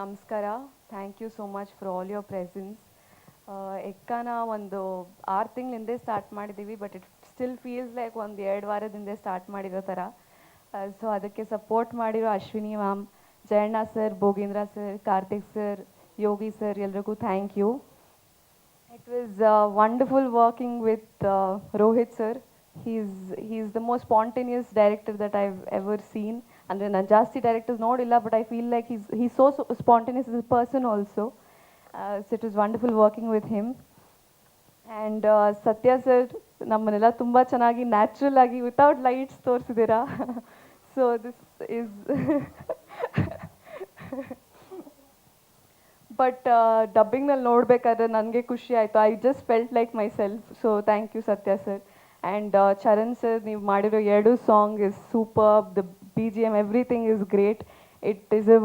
ನಮಸ್ಕಾರ thank you so much for all your presence ಎಕ್ಕಾನ ಒಂದು ಆರು ತಿಂಗಳಿಂದೆ ಸ್ಟಾರ್ಟ್ ಮಾಡಿದ್ದೀವಿ but it still feels like ಒಂದು ಎರಡು ವಾರದಿಂದ ಸ್ಟಾರ್ಟ್ ಮಾಡಿರೋ ಥರ ಸೊ ಅದಕ್ಕೆ ಸಪೋರ್ಟ್ ಮಾಡಿರೋ Ashwini ma'am Jayanna sir Bhogendra sir Karthik sir Yogi sir ಎಲ್ರಿಗೂ thank you it was wonderful working with Rohit sir Rohit sir. He he's the most spontaneous director that I've ever seen. And ನಾನು ಜಾಸ್ತಿ directors ನೋಡಿಲ್ಲ but I feel like he's he so spontaneous is person also also. Uh, wonderful working with him and Satya sir ನಮ್ಮನ್ನೆಲ್ಲ ತುಂಬ ಚೆನ್ನಾಗಿ natural ಆಗಿ without lights ತೋರಿಸಿದ್ದೀರಾ? So this is but ಡಬ್ಬಿಂಗ್ನಲ್ಲಿ ನೋಡಬೇಕಾದ್ರೆ ನನಗೆ ಖುಷಿ ಆಯಿತು. I just felt like myself so thank you Satya sir and Charan sir ನೀವು ಮಾಡಿರೋ ಎರಡು song is super the B G M everything is great it is uh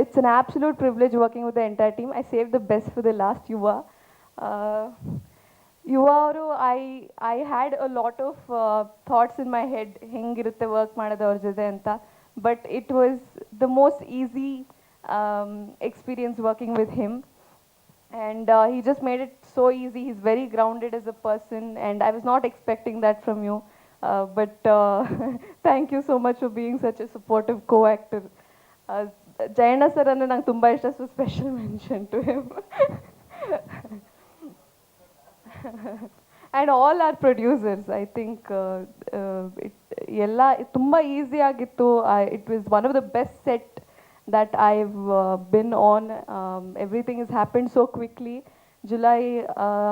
it's an absolute privilege working with the entire team I save the best for the last Yuva Yuva ಅವರು I I had a lot of thoughts in my head ಹೆಂಗಿರುತ್ತೆ work ಮಾಡೋದು ಅವ್ರ ಜೊತೆ ಅಂತ but it was the most easy experience working with him and uh, he just made it so easy. He's very grounded as a person, and I was not expecting that from you. Uh, but uh, thank you so much for being such a supportive co-actor. Uh, Jayanna sir ಅಂದರೆ ನಂಗೆ ತುಂಬ ಇಷ್ಟ so special mention to him and all our producers I think ಎಲ್ಲ ತುಂಬ easy ಆಗಿತ್ತು it was one of the best set that I've uh, been on. Um, everything has happened so quickly. July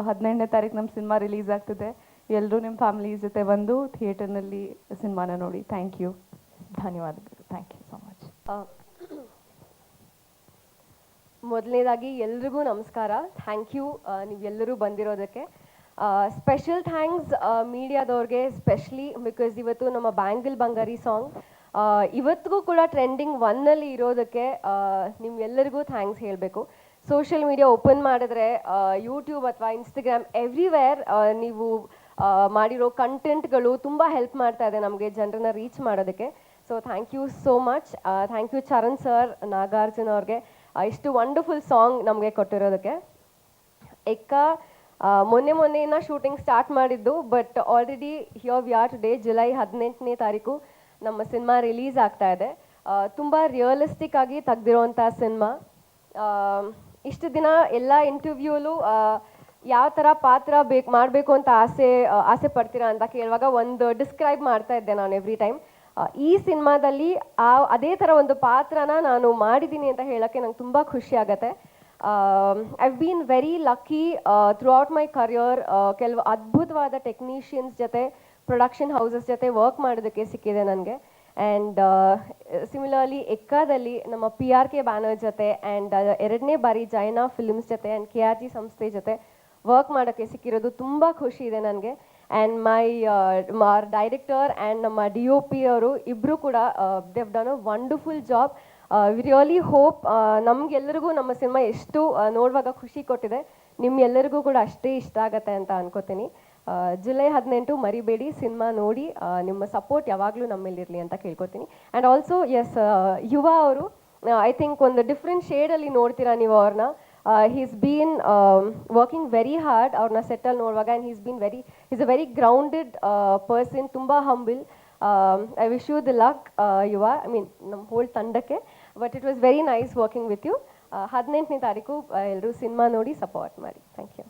ಹದಿನೆಂಟನೇ ತಾರೀಕು ನಮ್ಮ cinema release ಆಗ್ತಿದೆ ಎಲ್ಲರೂ ನಿಮ್ಮ family ಜೊತೆ ಬಂದು ಥಿಯೇಟರ್ನಲ್ಲಿ ಸಿನಿಮಾನ ನೋಡಿ. ಥ್ಯಾಂಕ್ ಯು ಧನ್ಯವಾದಗಳು. ಥ್ಯಾಂಕ್ ಯು ಸೊ ಮಚ್ ಮೊದಲನೇದಾಗಿ ಎಲ್ರಿಗೂ ನಮಸ್ಕಾರ. ಥ್ಯಾಂಕ್ ಯು ನೀವೆಲ್ಲರೂ ಬಂದಿರೋದಕ್ಕೆ. ಸ್ಪೆಷಲ್ ಥ್ಯಾಂಕ್ಸ್ ಮೀಡಿಯಾದವ್ರಿಗೆ ಸ್ಪೆಷಲಿ ಬಿಕಾಸ್ ಇವತ್ತು ನಮ್ಮ ಬ್ಯಾಂಗಲ್ ಬಂಗಾರಿ ಸಾಂಗ್ ಇವತ್ತಿಗೂ ಕೂಡ ಟ್ರೆಂಡಿಂಗ್ ಒನ್ನಲ್ಲಿ ಇರೋದಕ್ಕೆ ನಿಮ್ಗೆಲ್ಲರಿಗೂ ಥ್ಯಾಂಕ್ಸ್ ಹೇಳಬೇಕು. ಸೋಷಿಯಲ್ ಮೀಡಿಯಾ ಓಪನ್ ಮಾಡಿದ್ರೆ ಯೂಟ್ಯೂಬ್ ಅಥವಾ ಇನ್ಸ್ಟಾಗ್ರಾಮ್ ಎವ್ರಿವೇರ್ ನೀವು ಮಾಡಿರೋ ಕಂಟೆಂಟ್ಗಳು ತುಂಬ ಹೆಲ್ಪ್ ಮಾಡ್ತಾ ಇದೆ ನಮಗೆ ಜನರನ್ನ ರೀಚ್ ಮಾಡೋದಕ್ಕೆ. So thank you so much thank you Charan sir Nagarjuna ಅವ್ರಿಗೆ. ಇಷ್ಟು ವಂಡರ್ಫುಲ್ ಸಾಂಗ್ ನಮಗೆ ಕೊಟ್ಟಿರೋದಕ್ಕೆ. ಎಕ್ಕ ಮೊನ್ನೆ ಮೊನ್ನೆಯಿಂದ ಶೂಟಿಂಗ್ ಸ್ಟಾರ್ಟ್ ಮಾಡಿದ್ದು but already here we are today July ಹದಿನೆಂಟನೇ ತಾರೀಕು ನಮ್ಮ ಸಿನಿಮಾ ರಿಲೀಸ್ ಆಗ್ತಾ ಇದೆ. ತುಂಬ ರಿಯಲಿಸ್ಟಿಕ್ ಆಗಿ ತೆಗ್ದಿರೋಂಥ ಸಿನಿಮಾ ಇಷ್ಟು ದಿನ ಎಲ್ಲ ಇಂಟರ್ವ್ಯೂಲು ಯಾವ ಥರ ಪಾತ್ರ ಬೇಕು, ಮಾಡಬೇಕು ಅಂತ ಆಸೆ ಆಸೆ ಪಡ್ತೀರಾ ಅಂತ ಕೇಳುವಾಗ ಒಂದು ಡಿಸ್ಕ್ರೈಬ್ ಮಾಡ್ತಾ ಇದ್ದೆ ನಾನು ಎವ್ರಿ ಟೈಮ್ ಈ ಸಿನಿಮಾದಲ್ಲಿ ಆ, ಅದೇ ಥರ ಒಂದು ಪಾತ್ರನ ನಾನು ಮಾಡಿದ್ದೀನಿ ಅಂತ ಹೇಳೋಕ್ಕೆ ನಂಗೆ ತುಂಬ ಖುಷಿ ಆಗುತ್ತೆ. I been very lucky throughout my career ಕೆಲವು ಅದ್ಭುತವಾದ ಟೆಕ್ನಿಷಿಯನ್ಸ್ ಜೊತೆ ಪ್ರೊಡಕ್ಷನ್ ಹೌಸಸ್ ಜೊತೆ ವರ್ಕ್ ಮಾಡೋದಕ್ಕೆ ಸಿಕ್ಕಿದೆ ನನಗೆ. ಆ್ಯಂಡ್ ಸಿಮಿಲರ್ಲಿ ಎಕ್ಕಾದಲ್ಲಿ ನಮ್ಮ ಪಿ ಆರ್ ಕೆ ಬ್ಯಾನರ್ ಜೊತೆ ಆ್ಯಂಡ್ ಎರಡನೇ ಬಾರಿ ಜೈನಾ ಫಿಲ್ಮ್ಸ್ ಜೊತೆ ಆ್ಯಂಡ್ ಕೆ ಆರ್ ಜಿ ಸಂಸ್ಥೆ ಜೊತೆ ವರ್ಕ್ ಮಾಡೋಕ್ಕೆ ಸಿಕ್ಕಿರೋದು ತುಂಬ ಖುಷಿ ಇದೆ ನನಗೆ. ಆ್ಯಂಡ್ ಮೈ ಡೈರೆಕ್ಟರ್ ಆ್ಯಂಡ್ ನಮ್ಮ ಡಿ ಒ ಪಿ ಅವರು ಇಬ್ಬರು ಕೂಡ they've done a wonderful job we really hope ನಮಗೆಲ್ಲರಿಗೂ ನಮ್ಮ ಸಿನಿಮಾ ಎಷ್ಟು ನೋಡುವಾಗ ಖುಷಿ ಕೊಟ್ಟಿದೆ ನಿಮ್ಮೆಲ್ಲರಿಗೂ ಕೂಡ ಅಷ್ಟೇ ಇಷ್ಟ ಆಗತ್ತೆ ಅಂತ ಅನ್ಕೋತೀನಿ. ಜುಲೈ ಹದಿನೆಂಟು ಮರಿಬೇಡಿ, ಸಿನಿಮಾ ನೋಡಿ ನಿಮ್ಮ ಸಪೋರ್ಟ್ ಯಾವಾಗಲೂ ನಮ್ಮಲ್ಲಿರಲಿ ಅಂತ ಕೇಳ್ಕೊತೀನಿ. ಆ್ಯಂಡ್ ಆಲ್ಸೋ ಎಸ್ ಯುವ ಅವರು ಐ ಥಿಂಕ್ ಒಂದು ಡಿಫ್ರೆಂಟ್ ಶೇಡಲ್ಲಿ ನೋಡ್ತೀರಾ ನೀವು ಅವ್ರನ್ನ? He's been working very hard ಅವ್ರನ್ನ ಸೆಟಲ್ ನೋಡುವಾಗ and he's been very is a very grounded person ತುಂಬ humble I wish you the luck Yuva. I mean ನಮ್ಮ ಹೋಲ್ ತಂಡಕ್ಕೆ. But it was very nice working with you ಹದಿನೆಂಟನೇ ತಾರೀಕು ಎಲ್ಲರೂ cinema ನೋಡಿ support ಮಾಡಿ. Thank you